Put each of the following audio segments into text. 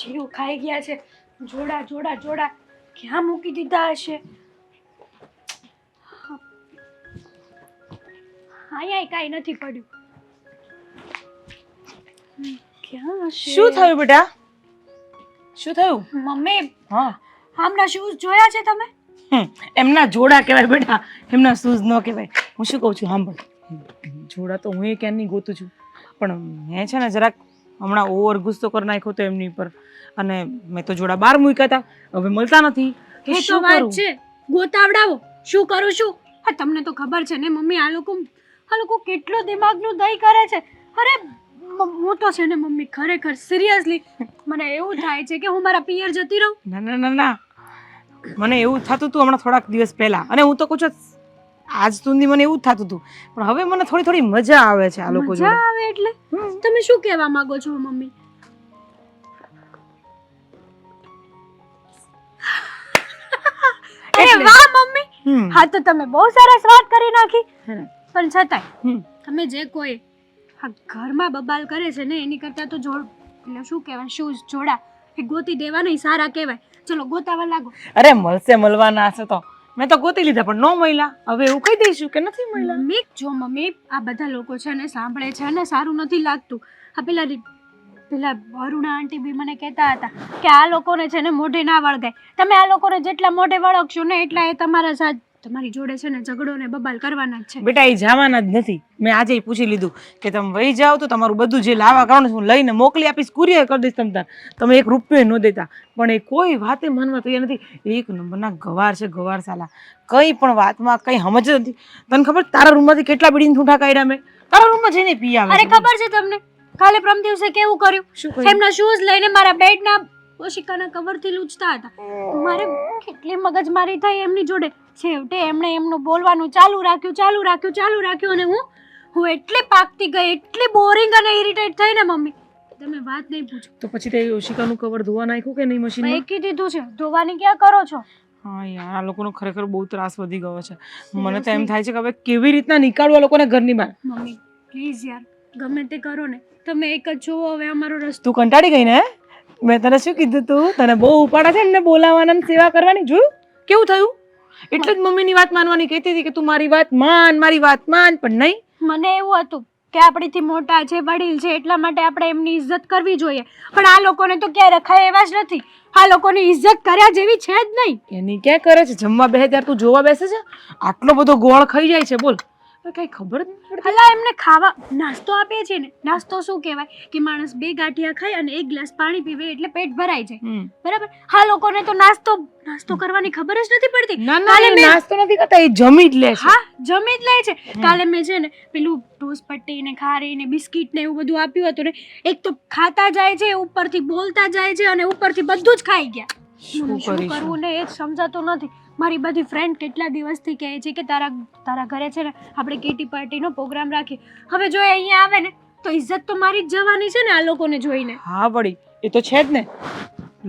જીવ ખાઈ ગયા છે. જોડા જોડા જોડા ક્યાં મૂકી દીધા હશે? અહીંયા કાંઈ નથી પડ્યું. ક્યાં હશે? શું થયું બેટા? શું થયું? મમ્મી હા. આમના શૂઝ જોયા છે તમે? એમના જોડા કહેવાય બેટા. એમના શૂઝ ન કહેવાય. હું શું કહું છું સાંભળ. જોડા તો હું એ ક્યાંની ગોતું છું? પણ મેં છે ને જરાક હમણાં ઓવર ગુસ્સો કરી નાખ્યો તો એમની પર. અને મેં તો જોડા બાર મૂક્યા હતા. હવે મળતા નથી. એ તો શું વાત કરું? છે. ગોતાવડાવો. શું કરું છું? હા તમને તો ખબર છે ને મમ્મી આ લોકો આ લોકો કેટલો દિમાગનું દહીં કરે છે. અરે હું તો છે ને મમ્મી ખરેખર સિરિયસલી મને એવું થાય છે કે હું મારા પિયર જતી રહું. ના ના ના ના. મને એવું થતું હતું હમણાં થોડાક દિવસ પહેલા. અને હું તો કહું છું આજ સુધી મને એવું થતું હતું. પણ હવે મને થોડી થોડી મજા આવે છે આ લોકો મજા આવે એટલે? તમે શું કહેવા માંગો છો મમ્મી? અરે વાહ મમ્મી. હા તો તમે બહુ સરસ વાત કરી નાખી. પણ છતાંય. તમે જે કોઈ આ ઘરમાં બબાલ કરે છે ને એની કરતાં તો જોડ એટલે શું કહેવાય શૂઝ જોડા એ ગોતી દેવા નહીં સારા કહેવાય. ચલો ગોતાવા લાગો. અરે મળશે મળવાના હશે તો. મેં તો ગોતી લીધા, પણ ન મળ્યા. હવે એવું કહી દઈશું કે નથી મળ્યા. મમ્મી, જો મમ્મી, આ બધા લોકો છે ને સાંભળે છે ને, સારું નથી લાગતું. આ પેલા પેલા અરુણા આંટી બી મને કહેતા હતા કે આ લોકોને છે ને મોઢે ના વળગાય. તમે આ લોકોને જેટલા મોઢે વળગશો ને, એટલા એ તમારા સાથ તમારી જોડે છે ને ઝઘડો ને બબાલ કરવાના જ છે. બેટા એ જવાના જ નથી. મેં આજે પૂછી લીધું કે તમે વહી જાઓ તો તમારું બધું જે લાવા કરવાનું હું લઈને મોકલી આપીશ કુરિયર કરી દઈશ તમ તાર. તમે એક રૂપિયો ન દેતા. પણ એ કોઈ વાતે મનમાં તૈયાર નથી. એક નંબરના ગવાર છે ગવાર સાલા. કંઈ પણ વાતમાં કંઈ સમજ નથી. તને ખબર તારા રૂમમાંથી કેટલા બીડીને ઠૂંઠા કાઢ્યા મેં? તારા રૂમમાં જઈને પી આવે અરે ખબર છે તમને? કાલે પ્રમ દિવસે કેવું કર્યું? શું એમના શૂઝ લઈને મારા બેડના ઓશિકાના કવરથી લૂંચતા હતા. મારે કેટલી મગજમારી થઈ એમની જોડે. છેવટે એમણે એમનું બોલવાનું ચાલુ રાખ્યું ચાલુ રાખ્યું ચાલુ રાખ્યું અને હું હું એટલી પાકતી ગઈ એટલી બોરિંગ અને ઇરિટેટ થઈ ને મમ્મી. તમે વાત નહીં પૂછો. તો પછી તે ઓશિકાનું કવર ધોવા નાખ્યું કે નહીં મશીન ફેંકી દીધું છે ધોવાની ક્યાં કરો છો? હા યાર આ લોકોનો ખરેખર બહુ ત્રાસ વધી ગયો છે. મને તો એમ થાય છે કે હવે કેવી રીતના નીકાળવા લોકોને ઘરની બહાર? મમ્મી પ્લીઝ યાર ગમે તે કરો ને. તમે એક જ જોવો હવે અમારો રસ્તો તું કંટાળી ગઈ ને? મેં તને શું કીધું તું? તને બહુ ઉપાડા છે એમને બોલાવવાના સેવા કરવાની જોયું? કેવું થયું? એટલે જ મમ્મીની વાત માનવાની કહેતી હતી કે તું મારી વાત માન મારી વાત માન પણ નહીં. મને એવું હતું કે આપણીથી મોટા છે વડીલ છે એટલા માટે આપણે એમની ઇજ્જત કરવી જોઈએ. પણ આ લોકોને તો ક્યાંય રખાય એવા જ નથી. આ લોકોની ઇજ્જત કર્યા જેવી છે જ નહીં. એની ક્યાં કરે છે? જમવા બેસે ત્યારે તું જોવા બેસે છે? આટલો બધો ગોળ ખાઈ જાય છે બોલ. કઈ ખબર જ નહીં પડતી. ભલા એમને ખાવા નાસ્તો આપે છે ને. નાસ્તો શું કહેવાય? કે માણસ બે ગાંઠિયા ખાય અને એક ગ્લાસ પાણી પીવે એટલે પેટ ભરાઈ જાય. બરાબર? હા લોકોને તો નાસ્તો નાસ્તો કરવાની ખબર જ નથી પડતી. ના નાસ્તો નથી કરતા એ જમી જ લે છે. હા જમી જ લે છે. કાલે મેં છે ને પેલું ટોસ પટ્ટી ને ખારી ને બિસ્કિટ ને એવું બધું આપ્યું હતું ને એક તો ખાતા જાય છે ઉપરથી બોલતા જાય છે અને ઉપરથી બધું જ ખાઈ ગયા. શું શું કરવું ને એ જ સમજાતું નથી. મારી બધી ફ્રેન્ડ કેટલા દિવસથી કહે છે કે તારા તારા ઘરે છે ને આપણે કેટી પાર્ટીનો પ્રોગ્રામ રાખીએ. હવે જો એ અહીંયા આવે ને તો ઇજ્જત તો મારી જ જવાની છે ને આ લોકોને જોઈને. હા વળી એ તો છે જ ને.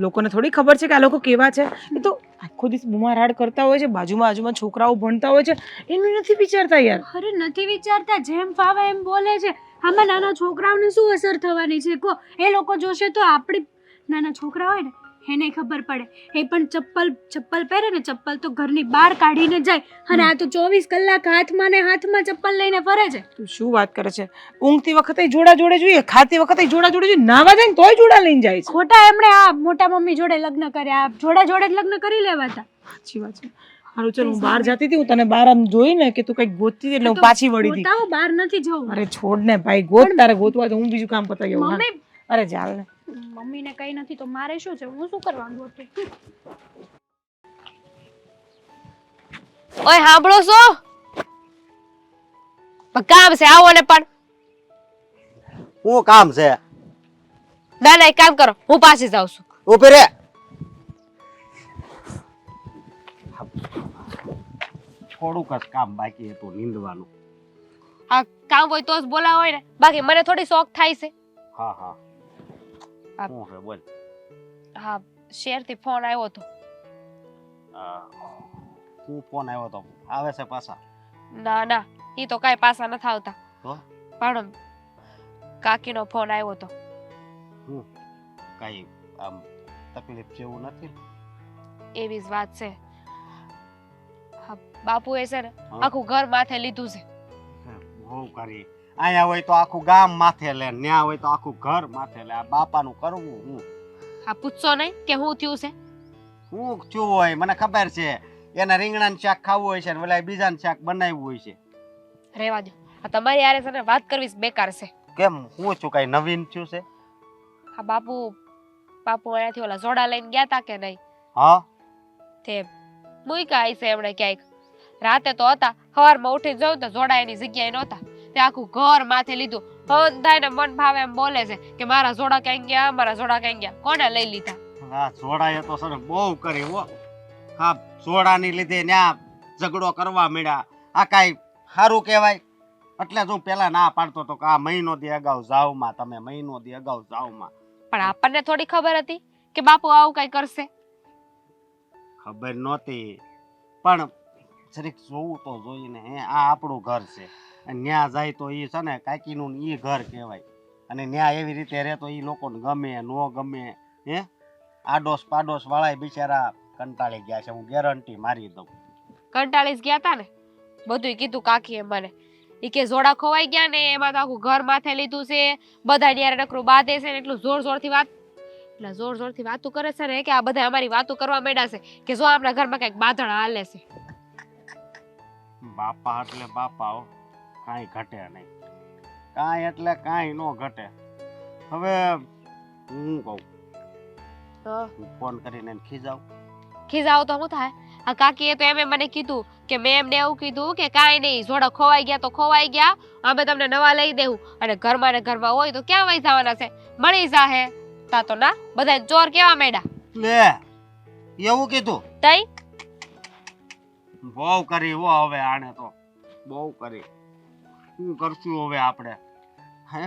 લોકોને થોડી ખબર છે કે આ લોકો કેવા છે. એ તો આખો દિવસ બુમારાડ કરતા હોય છે બાજુમાં બાજુમાં છોકરાઓ ભણતા હોય છે. એનું નથી વિચારતા યાર. અરે નથી વિચારતા જેમ ફાવે એમ બોલે છે. આમાં નાના છોકરાઓને શું અસર થવાની છે? કો એ લોકો જોશે તો આપણી નાના છોકરા હોય ને એને ખબર પડે. એ પણ ચપ્પલ ચપ્પલ પહેરે ને ચપ્પલ તો ઘરની બહાર કાઢીને જાય. અને આ તો ચોવીસ કલાક હાથમાં ને હાથમાં ચપ્પલ લઈને ફરે છે. તું શું વાત કરે છે? ઊંઘતી વખતે જોડા જોડે જોઈએ ખાતી વખતે જોડા જોડે જોઈએ નાવા જાય ને તોય જોડા લઈને જાય છે. ખોટા એમણે આ મોટા મમ્મી જોડે લગ્ન કર્યા. જોડા જોડે જ લગ્ન કરી લેવા હતા. સાચી વાત છે. હારું ચાલ હું બહાર જતી હતી હું તને બહાર આમ જોઈ ને કે તું કંઈક ગોતતી એટલે હું પાછી વળી હતી બહાર નથી જવું. અરે છોડ ને ભાઈ ગોત તારે ગોતવા તો હું બીજું કામ પતાવી આવું. અરે ચાલ ને. મમ્મીને કઈ નથી તો મારે શું છે? હું શું કરવાનું હતું ઓય સાંભળો છો? કામ છે આવો ને પણ. હું કામ છે? ના ના એક કામ કરો હું પાછી જાઉં છું. ઊભી રે. થોડુંક જ કામ બાકી હતું નીંદવાનું. આ કામ હોય તો જ બોલાવો હોય ને. બાકી મને થોડી શોખ થાય છે. હા હા. શું છે બોલ હા શેરથી ફોન આવ્યો હતો હું ફોન આવ્યો તો આવે છે પાછા ના ના એ તો કાંઈ પાછા નથી આવતા તો? પણ કાકીનો ફોન આવ્યો હતો કઈ આમ તકલીફ જેવું નથી એવી જ વાત છે હા બાપુએ છે ને આખું ઘર માથે લીધું છે બહુ કરી અહીંયા હોય તો આખું ગામ માથે લે ન્યા હોય તો આખું ઘર માથે લે. આ બાપાનું કરવું હું. આ પૂછશો નહીં કે હું થયું છે? હું થયું હોય મને ખબર છે. એના રીંગણાનું શાક ખાવું હોય છે ને ઓલા બીજાનું શાક બનાવ્યું હોય છે. રહેવા દો. આ તમારી આરે છે ને વાત કરવી બેકાર છે. કેમ? હું છું કઈ નવીન થયું છે? આ બાપુ બાપુ અહીંયાથી ઓલા જોડા લઈને ગયા તા કે નહીં? હા. તે મૂક્યા છે એમણે ક્યાંક. રાતે તો હતા સવારમાં ઉઠી જાઉં તો જોડા એની જગ્યાએ નહોતા. તે આખું ઘર માથે લીધું. હવન ને મન ભાવે એમ બોલે છે કે મારા જોડા ક્યાં ગયા મારા જોડા ક્યાં ગયા? કોને લઈ લીધા? આ જોડાએ તો સર બહુ કરી હો. હા જોડાની લીધે ન્યા ઝઘડો કરવા મળ્યા આ કાંઈ સારું કહેવાય? એટલે જ હું પેલા ના પાડતો તો કે આ મહિનો દી અગાઉ જાવમાં તમે મહિનો દી અગાઉ જાવમાં. પણ આપણને થોડી ખબર હતી કે બાપુ આવું કઈ કરશે? ખબર નહોતી. પણ જરીક જોવું તો જોઈને હે આ આપણું ઘર છે. અને ન્યા જાય તો એ છે ને, કાકીનું એ ઘર કહેવાય. અને ન્યા એવી રીતે રહે તો એ લોકોને ગમે, ન ગમે, હે? આડોશ પાડોશ વાળાય બિચારા કંટાળી ગયા છે, હું ગેરંટી મારી દઉં. કંટાળી ગયા તા ને? બધું કીધું કાકીએ મને. એ કે જોડા ખોવાઈ ગયા ને, એમાં તો આખું ઘર માથે લીધું છે, બધા ન્યારે નકરું બાંધે છે ને, એટલું જોર જોરથી વાત એટલે જોર જોરથી વાતું કરે છે ને, કે આ બધા અમારી વાતું કરવા માંડ્યા છે, કે જો આપણા ઘરમાં કંઈક બાંધણ હાલે છે. બાપા એટલે બાપા હો કાંઈ ઘટે નહીં. કાંઈ એટલે કાંઈ નો ઘટે. હવે હું કહું તો? ફોન કરીને એને ખીજાવ. ખીજાવ તો શું થાય. આ કાકીએ તો એમ મને કીધું કે મેં એમને એવું કીધું કે કાંઈ નહીં જોડા ખોવાઈ ગયા તો ખોવાઈ ગયા. અમે તમને નવા લઈ દેવું અને ઘરમાં ને ઘરમાં હોય તો ક્યાં વહી જવાના છે? મળી જાહે. તા તો ના બધા ચોર કેવા મેડા લે એવું કીધું? તઈ? બહુ કરી હો હવે આણે તો. બહુ કરી. શું કરશું હવે આપણે? હે?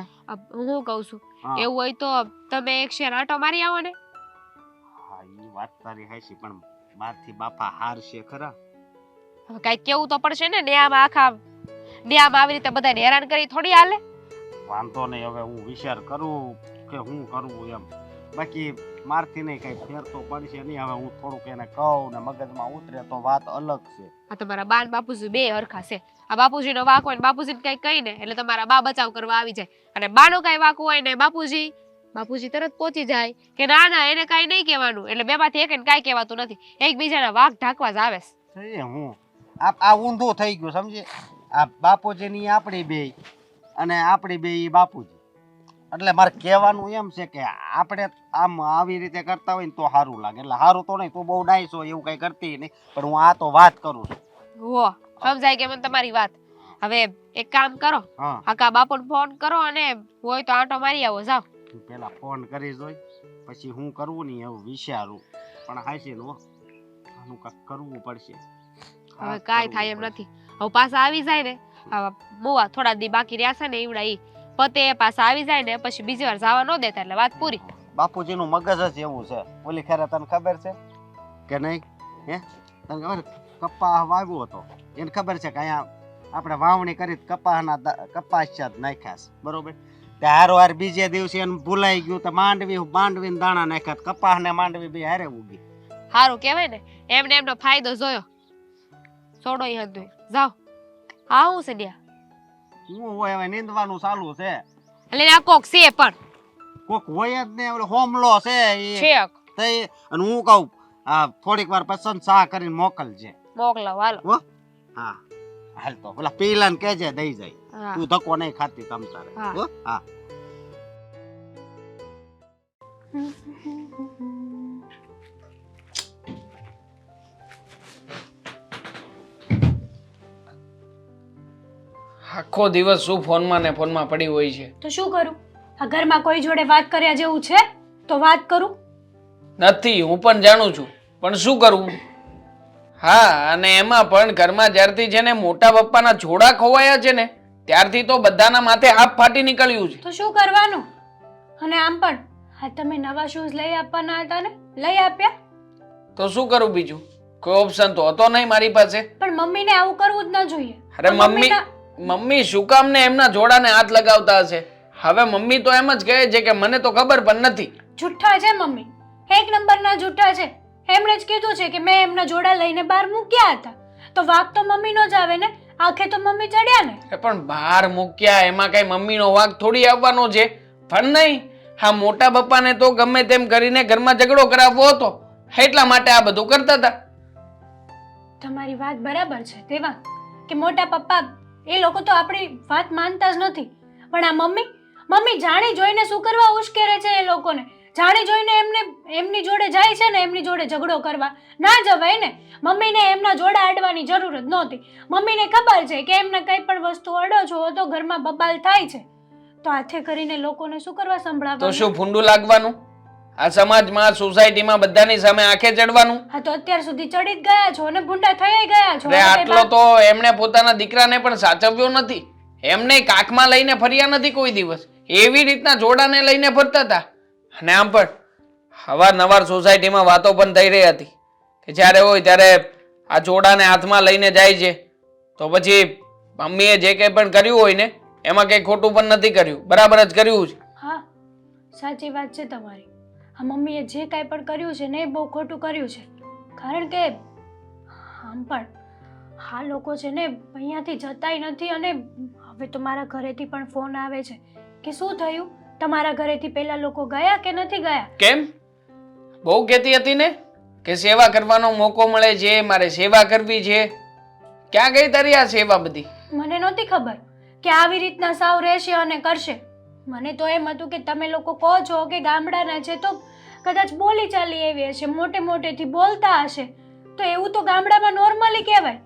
હું કહું છું એવું હોય તો તમે એક શેર આટો મારી આવો ને. હા એ વાત તારી હાચી પણ મારથી બાપા હાર છે ખરા. હવે કાંઈક કેવું તો પડશે ને ન્યામાં આખા ન્યામાં આવી રીતે બધાને હેરાન કરી થોડી હાલે. વાંધો નહીં હવે હું વિચાર કરું કે હું કરવું એમ. બાકી મારથી નહીં કઈ ફેર તો પડશે નહીં. હવે હું થોડુંક એને કહું ને મગજમાં ઉતરે તો વાત અલગ છે. આ તમારા બા ને બાપુજી બે હરખા છે. આ બાપુજીનો વાક હોય ને બાપુજીને કઈ કહી ને એટલે તમારા બા બચાવ કરવા આવી જાય. અને બાનો કઈ વાક હોય ને બાપુજી બાપુજી તરત પહોંચી જાય કે ના ના એને કઈ નહીં કહેવાનું. એટલે બેમાંથી એકને કાંઈ કહેવાતું નથી. એકબીજાના વાક ઢાંકવા જ આવે છે. હું આ આ ઊંધું થઈ ગયું સમજે આ બાપુજીની આપણી બે અને આપણી બે ઈ બાપુજી. એટલે મારે કહેવાનું એમ છે કે આપણે આમ આવી રીતે કરતા હોય ને તો સારું લાગે. એટલે સારું તો નહીં તું બહુ ડાયસો એવું કઈ કરતી નહીં. પણ હું આ તો વાત કરું છું. હો સમજાય કે મને તમારી વાત. હવે એક કામ કરો. હા. આકા બાપુને ફોન કરો અને હોય તો આંટો મારી આવો જાઓ. પેલા ફોન કરી જોઈ પછી હું કરવું નહીં એવું વિચારું. પણ હાચી નો આનું કાંઈક કરવું પડશે. હવે કાંઈ થાય એમ નથી. હવે પાછા આવી જાય ને. આવા મુવા થોડા દી બાકી રહ્યા છે ને એવડા ઈ. પતે પાછા આવી જાય ને પછી બીજી વાર જવા ન દેતા એટલે વાત પૂરી. બાપુજીનું મગજ જ એવું છે. ઓલી ખેરે તને ખબર છે? કે નહીં? હે? તને ખબર? કપ્પા વાવ્યો હતો. એને ખબર છે કે અહીંયા આપણે વાવણી કરી કપાસના કપાસિયા જ નાખ્યા છે. બરોબર? હારો હાર બીજે દિવસે એને ભૂલાઈ ગયું તો માંડવી માંડવી દાણા નાખ્યા કપાસ ને માંડવી બે હારે ઉગી સારું કહેવાય ને એમને એમનો ફાયદો જોયો. છોડો એ હતું જાઓ. હા હું છે ન્યા હું હોય હવે નીંદવાનું ચાલુ છે. એટલે આ કોક છે પણ. કોક હોય જ ને ઓલો હોમલો છે ઈ છેક તે અને હું કહું આ થોડીક વાર પસંદ સા કરીને મોકલજે. મોકલાવ હાલો. હા? હાલ તો ઓલા પીલા કેજે દઈ જાય. હા. તું ધક્કો નહીં ખાતી તમ તારે. હા. આખો દિવસ શું ફોનમાં ને ફોનમાં પડી હોય છે? તો શું કરું? આ ઘરમાં કોઈ જોડે વાત કર્યા જેવું છે? તો વાત કરું? નથી હું પણ જાણું છું. પણ શું કરવું હા અને એમાં પણ ઘરમાં જ્યારથી છે ને મોટા પપ્પાના જોડા ખોવાયા છે ને ત્યારથી તો બધાના માથે આપ ફાટી નીકળ્યું છે. તો શું કરવાનું? અને આમ પણ હા તમે નવા શૂઝ લઈ આપવાના હતા ને? લઈ આપ્યા? તો શું કરું બીજું? કોઈ ઓપ્શન તો હતો નહીં મારી પાસે. પણ મમ્મીને આવું કરવું જ ન જોઈએ. અરે મમ્મી મમ્મી શું કામ ને એમના જોડાને હાથ લગાવતા હશે? હવે મમ્મી તો એમ જ કહે છે કે મને તો ખબર પણ નથી. જુઠ્ઠા છે મમ્મી. એક નંબરના જુઠ્ઠા છે. એમણે જ કીધું છે કે મેં એમના જોડા લઈને બહાર મૂક્યા હતા. તો વાક તો મમ્મીનો જ આવે ને? આખે તો મમ્મી ચડ્યા ને? પણ બહાર મૂક્યા એમાં કઈ મમ્મીનો વાક થોડી આવવાનો છે. પણ નહીં હા મોટા પપ્પાને તો ગમે તેમ કરીને ઘરમાં ઝઘડો કરાવવો હતો. એટલા માટે આ બધું કરતા હતા. તમારી વાત બરાબર છે તેવા કે મોટા પપ્પા એ લોકો તો આપણી વાત માનતા જ નથી. પણ આ મમ્મી મમ્મી જાણી જોઈને શું કરવા ઉશ્કેરે છે એ લોકોને? જાણી જોઈને એમને એમની જોડે જાય છે ને એમની જોડે ઝઘડો કરવા. ના જવાય ને. મમ્મીને એમના જોડા અડવાની જરૂર જ નહોતી. મમ્મીને ખબર છે કે એમને કંઈ પણ વસ્તુ અડો છો તો ઘરમાં બબાલ થાય છે. તો હાથે કરીને લોકોને શું કરવા તો શું ફૂંડું લાગવાનું? આ સમાજમાં સોસાયટીમાં બધાની સામે આંખે ચડવાનું? હા તો અત્યાર સુધી ચડી જ ગયા છો અને ભૂંડા થઈ ગયા છો. અરે આટલો તો એમણે પોતાના દીકરાને પણ સાચવ્યો નથી. એમને કાકમાં લઈને ફર્યા નથી કોઈ દિવસ. એવી રીતના જોડાને લઈને ફરતા હતા. અને આમ પણ અવારનવાર સોસાયટીમાં વાતો પણ થઈ રહી હતી. કે જ્યારે હોય ત્યારે આ જોડાને હાથમાં લઈને જાય છે. તો પછી મમ્મીએ જે કંઈ પણ કર્યું હોય ને એમાં કંઈ ખોટું પણ નથી કર્યું. બરાબર જ કર્યું છે. હા સાચી વાત છે તમારી. આ મમ્મીએ જે કાંઈ પણ કર્યું છે ને એ બહુ ખોટું કર્યું છે. કારણ કે આમ પણ આ લોકો છે ને અહીંયાથી જતાય નથી અને હવે તો મારા ઘરેથી પણ ફોન આવે છે કે શું થયું? તમારા ઘરેથી પેલા લોકો ગયા કે નથી ગયા? કેમ? બહુ કહેતી હતી ને કે સેવા કરવાનો મોકો મળે છે મારે સેવા કરવી છે. ક્યાં ગઈ તારી આ સેવા બધી? મને નહોતી ખબર કે આવી રીતના સાવ રહેશે અને કરશે. મને તો એમ હતું કે તમે લોકો કહો છો કે ગામડાના છે તો કદાચ બોલી ચાલી એવી હશે, મોટે મોટેથી બોલતા હશે. તો એવું તો ગામડામાં નોર્મલી કહેવાય.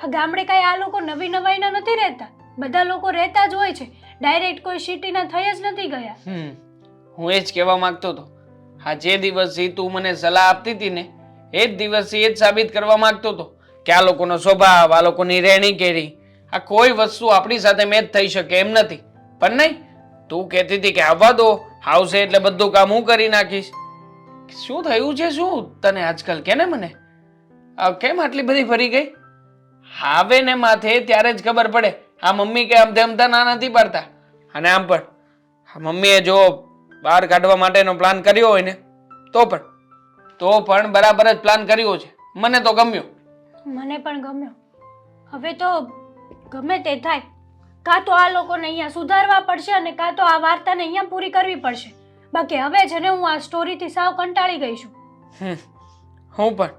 આ ગામડે કાંઈ આ લોકો નવી નવાઈના નથી રહેતા. બધા લોકો રહેતા જ હોય છે. ડાયરેક્ટ કોઈ સિટીના થઈ જ નથી ગયા. હું એ જ કહેવા માંગતો હતો. હા, જે દિવસથી તું મને સલાહ આપતી હતી ને, એ જ દિવસથી એ જ સાબિત કરવા માંગતો હતો કે આ લોકોનો સ્વભાવ, આ લોકોની રહેણી કેરી આ કોઈ વસ્તુ આપણી સાથે મેચ થઈ શકે એમ નથી. પણ નહીં તું કહેતી હતી કે આવવા દો. આવશે એટલે બધું કામ હું કરી નાખીશ. શું થયું છે, શું? તને આજકાલ કે ને મને કેમ આટલી બધી ફરી ગઈ? આવે ને માથે ત્યારે જ ખબર પડે. આ મમ્મી કે આમ તેમ ના નથી પાડતા. અને આમ પણ. મમ્મીએ જો બહાર કાઢવા માટેનો પ્લાન કર્યો હોય ને, તો પણ. તો પણ બરાબર જ પ્લાન કર્યો છે. મને તો ગમ્યો. મને પણ ગમ્યો. હવે તો ગમે તે થાય. કાં તો આ લોકોને અહીંયા સુધારવા પડશે અને કાં તો આ વાર્તાને અહીંયા પૂરી કરવી પડશે. બાકી હવે છે ને હું આ સ્ટોરીથી સાવ કંટાળી ગઈ છું. હમ, હું પણ.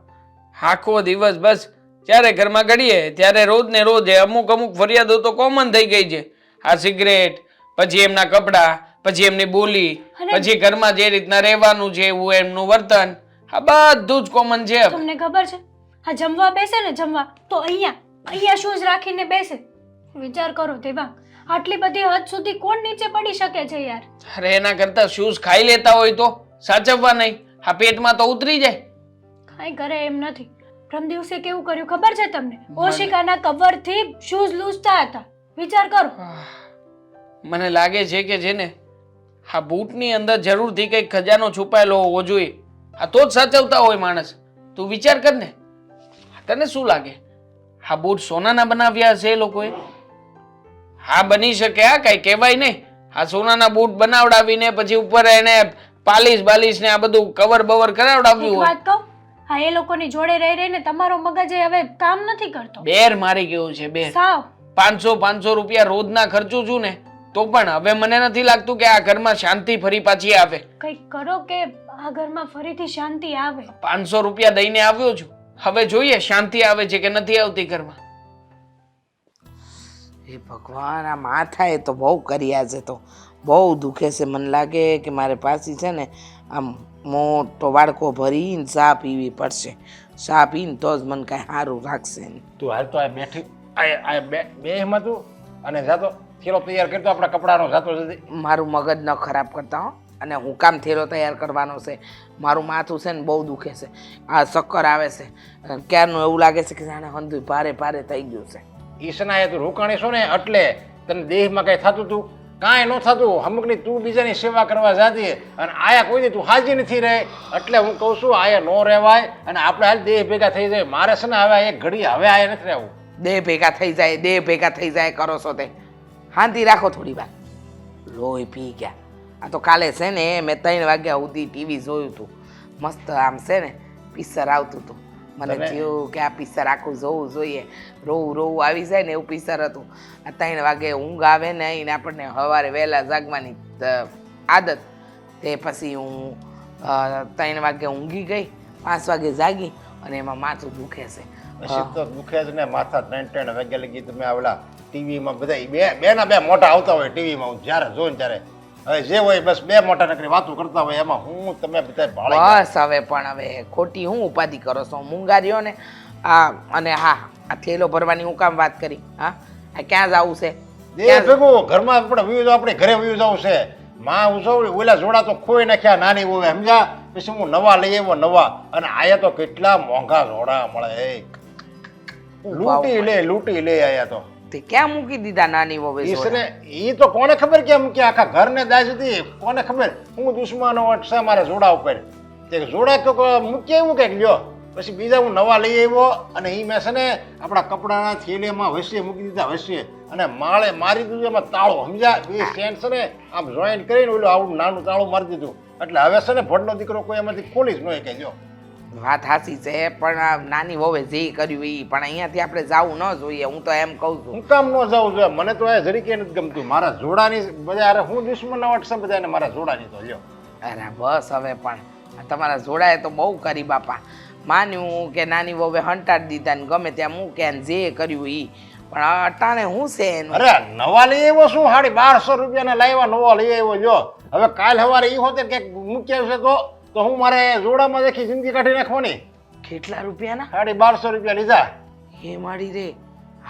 આખો દિવસ બસ જ્યારે ઘરમાં ગળીએ ત્યારે રોજ ને રોજ એ અમુક અમુક ફરિયાદો તો કોમન થઈ ગઈ છે. આ સિગરેટ પછી એમના કપડાં પછી એમની બોલી અને- પછી ઘરમાં જે રીતના રહેવાનું છે એવું એમનું વર્તન આ બધું જ કોમન છે તમને ખબર છે? આ જમવા બેસે ને જમવા તો અહીંયા અહીંયા શૂઝ રાખીને બેસે. વિચાર કરો તેવા આટલી બધી હદ સુધી કોણ નીચે પડી શકે છે યાર? અરે એના કરતા શૂઝ ખાઈ લેતા હોય તો સાચવવા નહીં. આ પેટમાં તો ઉતરી જાય. કાંઈ કરે એમ નથી. પ્રમ દિવસે કેવું કર્યું ખબર છે તમને? ઓશિકાના કવરથી શૂઝ લૂસતા હતા. વિચાર કરો. મને લાગે છે કે જેને આ બૂટની અંદર જરૂરથી કંઈક ખજાનો છુપાયેલો હોવો જોઈએ. આ તો જ સાચવતા હોય માણસ. તું વિચાર કર ને. તને શું લાગે? આ બૂટ સોનાના બનાવ્યા હશે એ લોકોએ? હા બની શકે આ કઈ કહેવાય નહીં. આ સોનાના બૂટ બનાવડાવીને પછી ઉપર એને પાલિશ બાલિશ ને આ બધું કવર બવર કરાવડાવ્યું હોય. વાત કહું? હા એ લોકોની જોડે રહી રહીને તમારો મગજ હવે કામ નથી કરતો. બેર મારી ગયું છે બેર. સાવ. પાંચસો પાંચસો રૂપિયા રોજના ખર્ચું છું ને તો પણ હવે મને નથી લાગતું કે આ ઘરમાં શાંતિ ફરી પાછી આવે. કઈ કરો કે આ ઘરમાં ફરીથી શાંતિ આવે? પાંચસો રૂપિયા દઈને આવ્યો છું. હવે જોઈએ શાંતિ આવે છે કે નથી આવતી ઘરમાં. હે ભગવાન આ માથાએ તો બહુ કર્યા છે તો. બહુ દુખે છે મને લાગે કે મારે પાછી છે ને આમ મોટો વાડકો ભરીને ચા પીવી પડશે. ચા પીને તો જ મને કાંઈ સારું રાખશે તું હાલ તો આ બેઠી આ બે બેમાં તું અને જાતો થેલો તૈયાર કરતો આપણા કપડાનો જાતો મારું મગજ ન ખરાબ કરતા હો. અને હું કામ થેલો તૈયાર કરવાનો છે. મારું માથું છે ને બહુ દુખે છે. આ ચક્કર આવે છે. ક્યારનું એવું લાગે છે કે જાણે હંધુ ભારે ભારે થઈ ગયું છે. ઈશનાએ તું રોકાણી છો ને એટલે તને દેહમાં કંઈ થતું તું? કાંઈ ન થતું. અમુકની તું બીજાની સેવા કરવા જાતી અને આયા કોઈ દી તું હાજી નથી રહે. એટલે હું કહું છું, આયા ન રહેવાય અને આપણે હાલ દેહ ભેગા થઈ જાય. મારે છે ને હવે એક ઘડી હવે આયા નથી રહેવું. દેહ ભેગા થઈ જાય, દેહ ભેગા થઈ જાય કરો છો તે. શાંતિ રાખો થોડી વાર. લોહી પી ગયા. આ તો કાલે છે ને, મેં ત્રણ વાગ્યા સુધી ટીવી જોયું હતું મસ્ત આમ છે ને, પિક્ચર આવતું હતું મને થયું કે આ પિસર આખું જોવું જોઈએ. રોવું રોવું આવી જાય ને એવું પિસર હતું. આ ત્રણ વાગે ઊંઘ આવે ને એને આપણને સવારે વહેલા જાગવાની આદત. તે પછી હું ત્રણ વાગે ઊંઘી ગઈ પાંચ વાગે જાગી અને એમાં માથું દુખે છે. પછી તો દુખે જ ને માથા ત્રણ ત્રણ વાગ્યા લગી તમે આવડા ટીવીમાં બધા બે બે ના બે મોટા આવતા હોય ટીવીમાં હું જ્યારે જોઉં ને ત્યારે. હવે જે હોય બસ બે મોટા નકરી વાતો કરતા હોય એમાં હું તમે બધા ભાળે. બસ હવે પણ હવે ખોટી હું ઉપાધિ કરો છો? મુંગારીઓ ને આ અને હા આ થેલો ભરવાની હું કામ વાત કરી હા? આ ક્યાં જવું છે? એ ભેગું ઘરમાં આપણે વ્યૂઝ આપણે ઘરે વ્યૂઝ આવશે છે. માં સૌ ઓલા જોડા તો ખોઈ નાખ્યા નાની હોય સમજ્યા? પછી હું નવા લઈ આવ્યો નવા. અને આયા તો કેટલા મોંઘા જોડા મળે લૂંટી લે લૂંટી લે આયા તો. તે ક્યાં મૂકી દીધા નાની વવે ઈસને ઈ તો કોને ખબર કે આખા ઘરને દાજ હતી કોને ખબર? હું દુશ્મનો છે મારા જોડા ઉપર. તે જોડા તો મૂકી આવ્યું કંઈક લ્યો. પછી બીજા હું નવા લઈ આવ્યો અને એ મેં છે ને આપણા કપડાના થેલેમાં વસીએ મૂકી દીધા વસીએ. અને માળે મારી દીધું એમાં તાળો સમજ્યા? એ સેન્ટ છે ને આમ જોઈન્ટ કરીને ઓલું આવું નાનું તાળું મારી દીધું. એટલે હવે છે ને ભટનો દીકરો કોઈ એમાંથી ખોલી જ નહીં કહેજો વાત હાસી છે પણ આ નાની વવે જે કર્યું એ પણ અહીંયાથી આપણે જાવું ન જોઈએ હું તો એમ કહું છું. હું કામ ન જાઉં જોઈએ મને તો એ જરીકે નથી ગમતું. મારા જોડાની બધા અરે હું દુશ્મન છે બધાને મારા જોડાની તો લ્યો. અરે બસ હવે પણ તમારા જોડાએ તો બહુ કરી બાપા. માન્યું કે નાની વવે હંટાડી દીધા ને ગમે ત્યાં મૂકે ને જે કર્યું એ પણ અટાણે શું છે એનું? અરે નવા લઈ આવ્યો શું? સાડી બારસો રૂપિયાના લાવ્યા નવા લઈ આવ્યો જો હવે કાલ સવારે એ હોતે કે મૂક્યા છે તો? તો હું મારે જોડામાં દેખી જિંદગી કાઢી નાખવાની. કેટલા રૂપિયાના? સાડી બારસો રૂપિયા લીધા. હે માડી રે.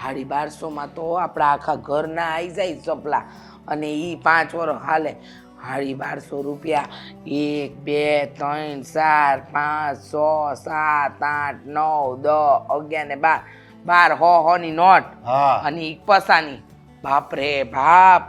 હાડી બારસોમાં તો આપણા આખા ઘરના આવી જાય ચપલા અને એ પાંચ વર્ષ હાલે. હાડી બારસો રૂપિયા. એક બે ત્રણ ચાર પાંચ છ સાત આઠ નવ દસ અગિયાર ને બાર. બાર હો હોની નોટ. હા. અને ઈ પસાની. બાપ રે બાપ.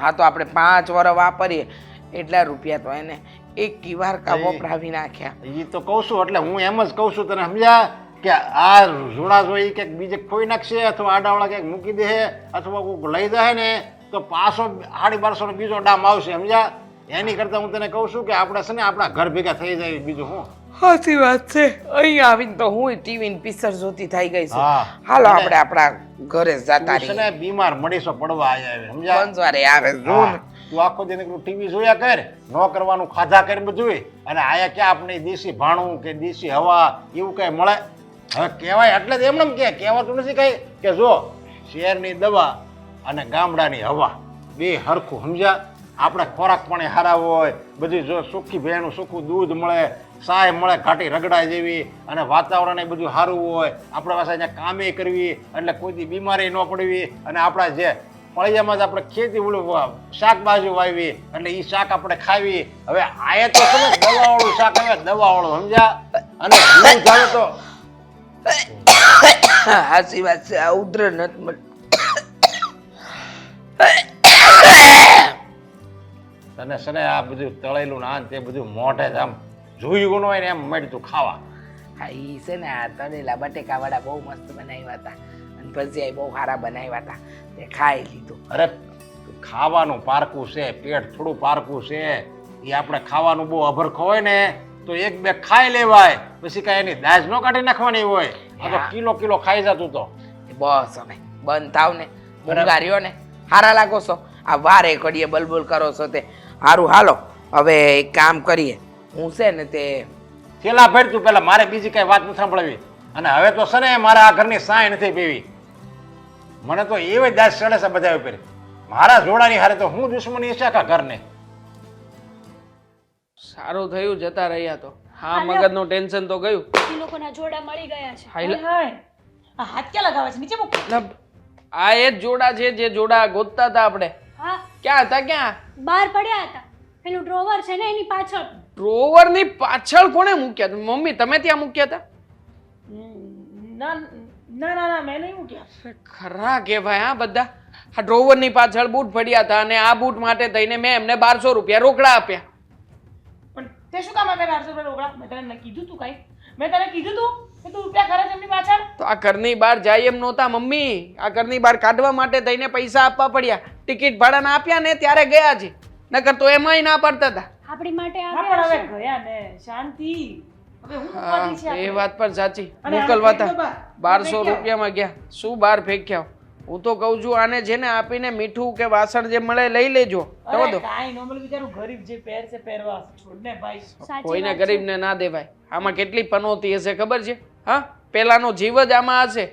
હા તો આપણે પાંચ વર્ષ વાપરીએ. એટલા રૂપિયા તો એને એક વાર કા વપરાવી નાખ્યા. એ તો કહું છું એટલે હું એમ જ કહું છું તને સમજ્યા? કે આ જોડા જોઈ ક્યાંક બીજે ખોઈ નાખશે અથવા આડાવાળા ક્યાંક મૂકી દે અથવા કોઈક લઈ જાય ને તો પાછો સાડી બારસો નો બીજો ડામ આવશે સમજ્યા? એની કરતા હું તને કહું છું કે આપણે છે ને આપણા ઘર ભેગા થઈ જાય બીજું હું. સાચી વાત છે. અહીં આવીને તો હું ટીવી ને પિક્ચર જોતી થઈ ગઈ છું. હાલો આપણે આપણા ઘરે જતા રહીએ. બીમાર મળીશો પડવા આવ્યા સમજ્યા? આવે જો હા, ને. તું આખો દિન એકલું ટીવી જોયા કર, ન કરવાનું ખાધા કર બધું અને આયા ક્યાં આપણે દેશી ભાણું કે દેશી હવા, એવું કઈ મળે? હવે કહેવાય એટલે જ એમને કે કહેવાતું નથી કઈ, કે જો શહેરની દવા અને ગામડાની હવા બે હરખું સમજ્યા? આપણે ખોરાક પણ હારા હોય, બધી જો સુખી ભેણું સુખું દૂધ મળે, સાય મળે, ઘાટી રગડા જેવી, અને વાતાવરણ એ બધું સારું હોય, આપણે પાસે અહીંયા કામે કરવી, એટલે કોઈથી બીમારી ન પડવી, અને આપણા જે ફળિયામાં જ આપણે ખેતી ઓલું શાકભાજી વાવી એટલે એ શાક આપણે ખાવી. હવે આયે તો છે ને દવાવાળું શાક આવે દવાવાળું સમજ્યા? અને દૂધ આવે તો સાચી વાત છે આ ઉધર નથી મળ- તને છે આ બધું તળેલું ના તે બધું મોઢે આમ જોયું ન હોય ને એમ મળતું ખાવા. હા એ છે ને આ તળેલા બટેકા વાળા બહુ મસ્ત બનાવ્યા હતા. ભજીયા બહુ સારા બનાવ્યા હતા. તે ખાઈ લીધું. અરે ખાવાનું પારકું છે પેટ થોડું પારકું છે. એ આપણે ખાવાનું બહુ અભરખો હોય ને તો એક બે ખાઈ લેવાય. પછી કાંઈ એની દાજ ન કાઢી નાખવાની હોય. આ તો કિલો કિલો ખાઈ જતું તો. બસ હવે બંધ થાવ ને. મુંગારીઓ ને. હારા લાગો છો? આ વારે ઘડીએ બલબુલ કરો છો તે. સારું હાલો. હવે એક કામ કરીએ. હું છે ને તે છેલ્લા ભેર તું પેલા મારે બીજી કઈ વાત નથી સાંભળવી. અને હવે તો છે ને મારે આ ઘરની સાય નથી પીવી. મને તો એવે દાસ ચડે છે બધા ઉપર. મારા જોડાની હારે તો હું દુશ્મની છે આખા ઘરને. સારું થયું જતા રહ્યા તો. હા મગજનું ટેન્શન તો ગયું. એ લોકોના જોડા મળી ગયા છે. આ હાથ ક્યાં લગાવે છે? નીચે મૂક. આ એ જ જોડા છે જે જોડા ગોતતા હતા આપણે. હા. ક્યાં હતા ક્યાં? બહાર પડ્યા હતા. પેલું ડ્રોવર છે ને એની પાછળ. ડ્રોવરની પાછળ કોણે મૂક્યા? મમ્મી તમે ત્યાં મૂક્યા હતા? ના ના ના ના મેં નહીં મૂક્યા ખરા કે ભાઈ આ બધા. આ ડ્રોવરની પાછળ બૂટ પડ્યા હતા અને આ બૂટ માટે થઈને મેં એમને બારસો રૂપિયા રોકડા આપ્યા. પણ તે શું કામ આપ્યા બારસો રૂપિયા રોકડા? મેં તને કીધું તું કઈ. મેં તને કીધું તું કે તું રૂપિયા ખર્ચ એમની પાછળ? તો આ ઘરની બહાર જાય એમ નહોતા મમ્મી. આ ઘરની બહાર કાઢવા માટે થઈને પૈસા આપવા પડ્યા. ટિકિટ ભાડાના આપ્યા ને ત્યારે ગયા છે. નકર તો એમાંય ના પડતા હતા. આપણી માટે આ પણ હવે ગયા ને. શાંતિ. એ વાત પણ સાચી. અને મોકલવા હતા બારસો રૂપિયામાં ગયા. શું બાર ફેંક્યા? હું તો કહું છું આને જેને આપીને મીઠું કે વાસણ જે મળે લઈ લેજો. બિચારું ગરીબ જે પહેર છે પહેરવા. છોડ ને ભાઈ કોઈને ગરીબને ના દેવાય. આમાં કેટલી પનોતી હશે ખબર છે? હા? પેલાનો જીવ જ આમાં હશે.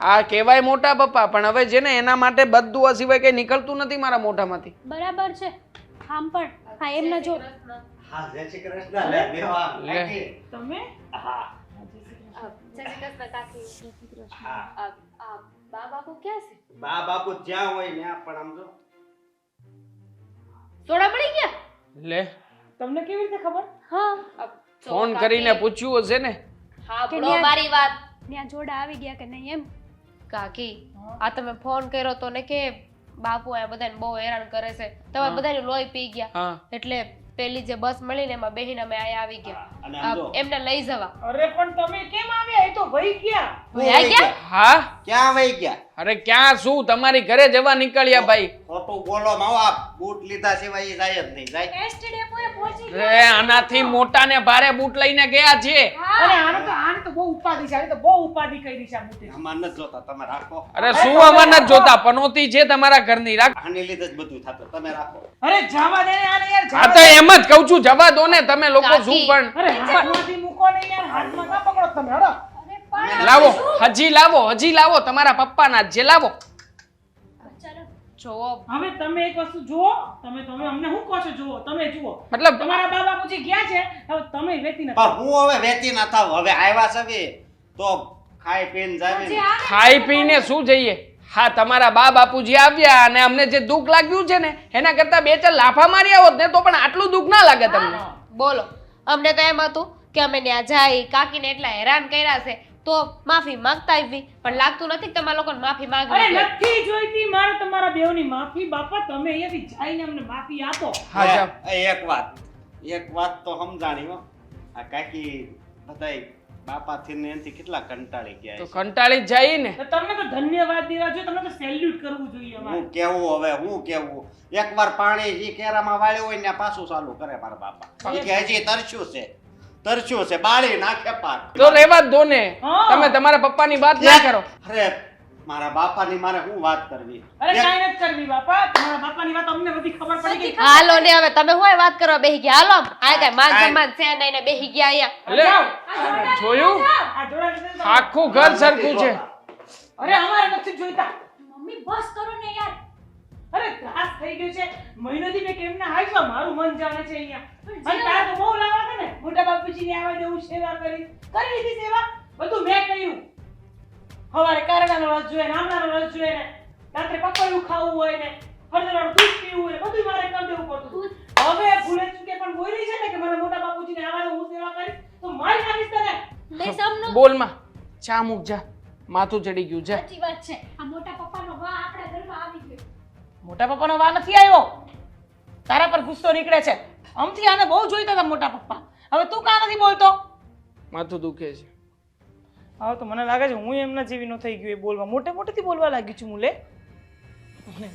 આ કહેવાય મોટા પપ્પા પણ હવે છે ને એના માટે બધું આ સિવાય કઈ નીકળતું નથી મારા મોઢામાંથી. બરાબર છે. આમ પણ. હા એમના જો હા જય શ્રી કૃષ્ણ. લે દેવા લે. કાકી. હા. જય શ્રી કૃષ્ણ કાકી. હા. આ આ બા બાપુ ક્યાં છે? બા બાપુ જ્યાં હોય ત્યાં પણ આમ જો. સોડા મળી ગયા? લે. તમને કેવી રીતે ખબર? હા. ફોન કરીને પૂછ્યું હશે ને? હા કે મારી વાત. ત્યાં જોડા આવી ગયા કે નહીં એમ? કાકી આ તમે ફોન કર્યો તો ને કે બાપુ આ બધાને બહુ હેરાન કરે છે. તમે બધાનું લોહી પી ગયા. એટલે પેલી જે બસ મળી ને એમાં બેહીને અમે આયા આવી ગયા. એમને લઈ જવા. અરે પણ તમે કેમ આવ્યા? એ તો ભઈ ગયા. વહી ગયા? હા? ક્યાં વહી ગયા? અરે ક્યાં? શું? તમારી ઘરે જવા નીકળ્યા ભાઈ? ખોટું બોલો માવા બૂટ લીધા સિવાય જાય જ નહીં જાય. એસટી ડેપોએ પહોંચી અરે આનાથી મોટા ને ભારે બૂટ લઈને ગયા છે. અરે આને તો આને તો બહુ ઉપાધી છે આને તો બહુ ઉપાધી કરી છે આ આમાં નથી જોતા તમે રાખો. અરે શું અમાર ન જોતા? પનોતી છે તમારા ઘરની રાખ. આને લીધે જ બધું થતું તમે રાખો. અરે જવા દે ને આને યાર હા તો એમ જ કહું છું જવા દો ને તમે લોકો શું પણ. અરે હાથમાંથી મૂકો ને યાર હાથમાં ના પકડો તમે હડો. અરે લાવો હજી લાવો હજી લાવો તમારા પપ્પાના જે લાવો. જોવો. હવે તમે એક વસ્તુ જુઓ તમે તમે અમને શું કહો છો જુઓ? તમે જુઓ. મતલબ તમારા બાબા પૂછી ગયા છે હવે તમે વેતી નથી પણ હું હવે વેતી ના થાવ. હવે આવ્યા છે બી, તો ખાઈ પીને જાવી ને. આવે ખાઈ પીને શું જઈએ? હા તમારા બા બાપુજી આવ્યા અને અમને જે દુઃખ લાગ્યું છે ને એના કરતા બે ચાર લાફા માર્યા હોત ને તો પણ આટલું દુઃખ ના લાગે તમને. બોલો. અમને તો એમ હતું કે અમે ત્યાં જાય કાકીને એટલા હેરાન કર્યા છે. તો માફી માંગતા આવી. પણ લાગતું નથી કે તમારા લોકોને માફી અરે માંગવી. નથી જોઈતી મારે તમારા બેવની માફી બાપા તમે અહીંયાથી જઈને અમને માફી આપો. હા જાઓ. એ એક વાત એક વાત તો સમજાણી હો. આ કાકી બધાય બાપાથી ને એનથી કેટલા કંટાળી ગયા તો છે. કંટાળી જ જાય ને. તો તમને તો ધન્યવાદ દેવા જોઈએ તમને તો સેલ્યુટ કરવું જોઈએ અમારે. હું કેવું હવે હું કેવું? એકવાર પાણી ઈ કેરામાં વાળ્યું હોય ને પાછું ચાલુ કરે મારા બાપા. ઈ કે હજી તરસ્યું છે. તરસ્યું છે બાળી નાખે પાક. તો રહેવા જ દો ને. તમે તમારા પપ્પાની વાત ના કરો. અરે મારા બાપાની મારે શું વાત કરવી? અરે કાઈ નથી કરવી બાપા. તમારા બાપાની વાત અમને બધી ખબર પડી ગઈ. હાલો ને હવે તમે હું વાત કરવા બેહી ગયા? હાલો આ કઈ માન સન્માન છે નહીં ને બેહી ગયા અહીંયા. લે જોયું? આખું ઘર સરખું છે. અરે અમારે નથી જોઈતા. મમ્મી બસ કરો ને યાર. અરે ત્રાસ થઈ ગયો છે. મહિનોથી મેં કેમ ના આવ્યા મારું મન જાણે છે અહીંયા. અને તારે તો બહુ ને મોટા બાપુજી ને આવવા દેવું સેવા કરી કરી લીધી સેવા? બધું મેં કહ્યું સવારે નો રસ જોઈએ ને આમળાનો રસ જોઈએ ને રાત્રે પકોડું ખાવું હોય ને હળદરવાળું દૂધ પીવું હોય ને બધું મારે કરી દેવું પડતું હવે ભૂલે ચૂકે પણ બોલી છે ને કે મને મોટા બાપુજીને આવવા દે હું સેવા કરી તો મારી નાખીશ તને. નહીં સમનો. બોલમાં. ચા મૂક જા. માથું ચડી ગયું છે સાચી વાત છે. આ મોટા પપ્પાનો વા આપણા ઘરમાં આવી ગયો. મોટા પપ્પાનો વા નથી આવ્યો? તારા પર ગુસ્સો નીકળે છે. આમથી આને બહુ જોઈતા હતા મોટા પપ્પા. હવે તું કાં નથી બોલતો? માથું દુખે છે. હવે તો મને લાગે છે હું એમના જેવી ન થઈ ગયું એ બોલવા. મોટે મોટેથી બોલવા લાગી છું મુલે. મને